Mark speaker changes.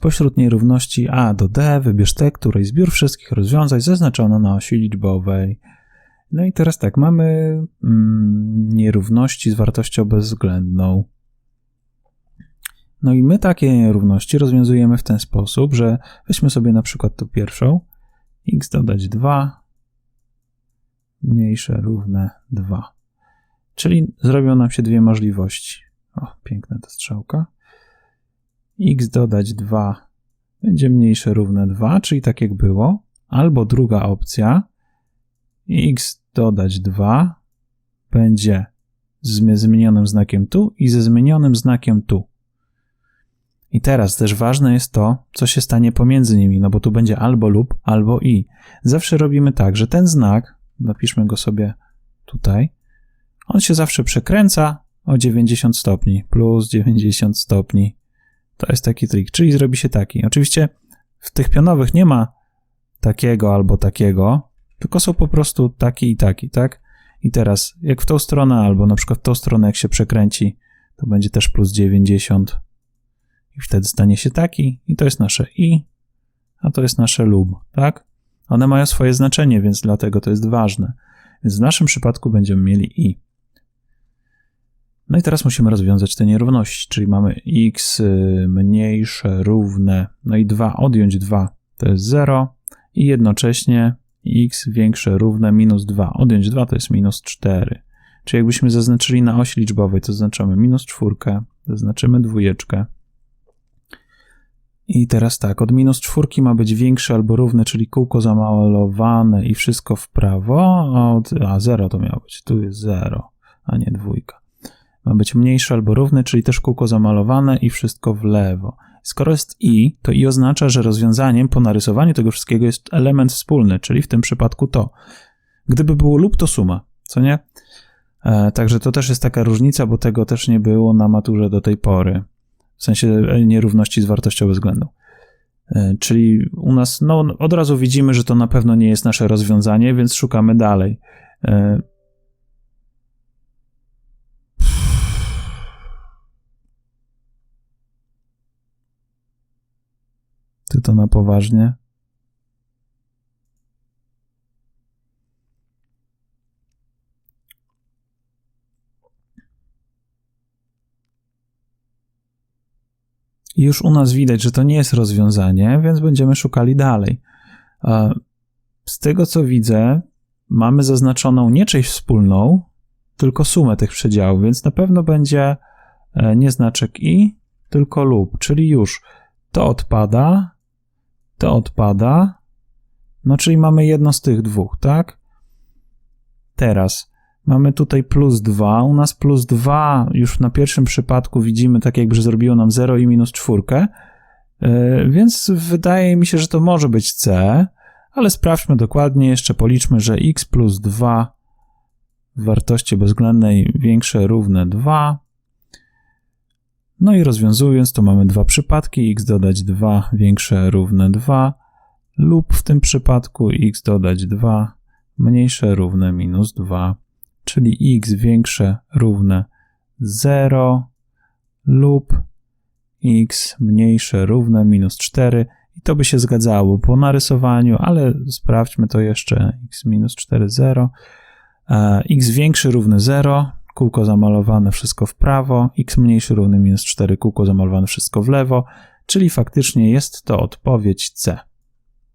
Speaker 1: Spośród nierówności A do D wybierz te, której zbiór wszystkich rozwiązań zaznaczono na osi liczbowej. No i teraz tak, mamy mm, nierówności z wartością bezwzględną. No i my takie nierówności rozwiązujemy w ten sposób, że weźmy sobie na przykład tą pierwszą, x dodać 2, mniejsze równe 2. Czyli zrobią nam się dwie możliwości. O, piękna ta strzałka. X dodać 2 będzie mniejsze równe 2, czyli tak jak było. Albo druga opcja, x dodać 2 będzie z zmienionym znakiem tu i ze zmienionym znakiem tu. I teraz też ważne jest to, co się stanie pomiędzy nimi, no bo tu będzie albo lub, albo i. Zawsze robimy tak, że ten znak, napiszmy go sobie tutaj, on się zawsze przekręca o 90 stopni, plus 90 stopni. To jest taki trik, czyli zrobi się taki. Oczywiście w tych pionowych nie ma takiego albo takiego, tylko są po prostu taki i taki, tak? I teraz, jak w tą stronę, albo na przykład w tą stronę, jak się przekręci, to będzie też plus 90. I wtedy stanie się taki, i to jest nasze i, a to jest nasze lub, tak? One mają swoje znaczenie, więc dlatego to jest ważne. Więc w naszym przypadku będziemy mieli i. No i teraz musimy rozwiązać te nierówności, czyli mamy x y, mniejsze, równe, no i 2 odjąć 2 to jest 0 i jednocześnie x większe, równe minus 2. Odjąć 2 to jest minus 4. Czyli jakbyśmy zaznaczyli na osi liczbowej, to zaznaczamy minus 4, zaznaczymy dwójeczkę. I teraz tak, od minus 4 ma być większe albo równe, czyli kółko zamalowane i wszystko w prawo, a a 0 to miało być, tu jest 0, a nie dwójka. Ma być mniejsze albo równe, czyli też kółko zamalowane i wszystko w lewo. Skoro jest i, to i oznacza, że rozwiązaniem po narysowaniu tego wszystkiego jest element wspólny, czyli w tym przypadku to. Gdyby było lub, to suma, co nie? E, także to też jest taka różnica, bo tego też nie było na maturze do tej pory. W sensie e, nierówności z wartością bezwzględną. E, czyli u nas, no, od razu widzimy, że to na pewno nie jest nasze rozwiązanie, więc szukamy dalej. E, Ty to na poważnie? Już u nas widać, że to nie jest rozwiązanie, więc będziemy szukali dalej. Z tego co widzę, mamy zaznaczoną nie część wspólną, tylko sumę tych przedziałów, więc na pewno będzie e, nie znaczek i, tylko lub, czyli już to odpada, to odpada. No, czyli mamy jedno z tych dwóch, tak? Teraz mamy tutaj plus 2. U nas plus 2 już na pierwszym przypadku widzimy tak jakby, zrobiło nam 0 i minus 4. Yy, więc wydaje mi się, że to może być C, ale sprawdźmy dokładnie, jeszcze policzmy, że x plus 2 w wartości bezwzględnej większe równe 2 no i rozwiązując, to mamy dwa przypadki, x dodać 2 większe równe 2 lub w tym przypadku x dodać 2 mniejsze równe minus 2, czyli x większe równe 0 lub x mniejsze równe minus 4 i to by się zgadzało po narysowaniu, ale sprawdźmy to jeszcze x minus 4, 0, x większy równy 0, kółko zamalowane wszystko w prawo, x mniejszy równy minus 4, kółko zamalowane wszystko w lewo, czyli faktycznie jest to odpowiedź C.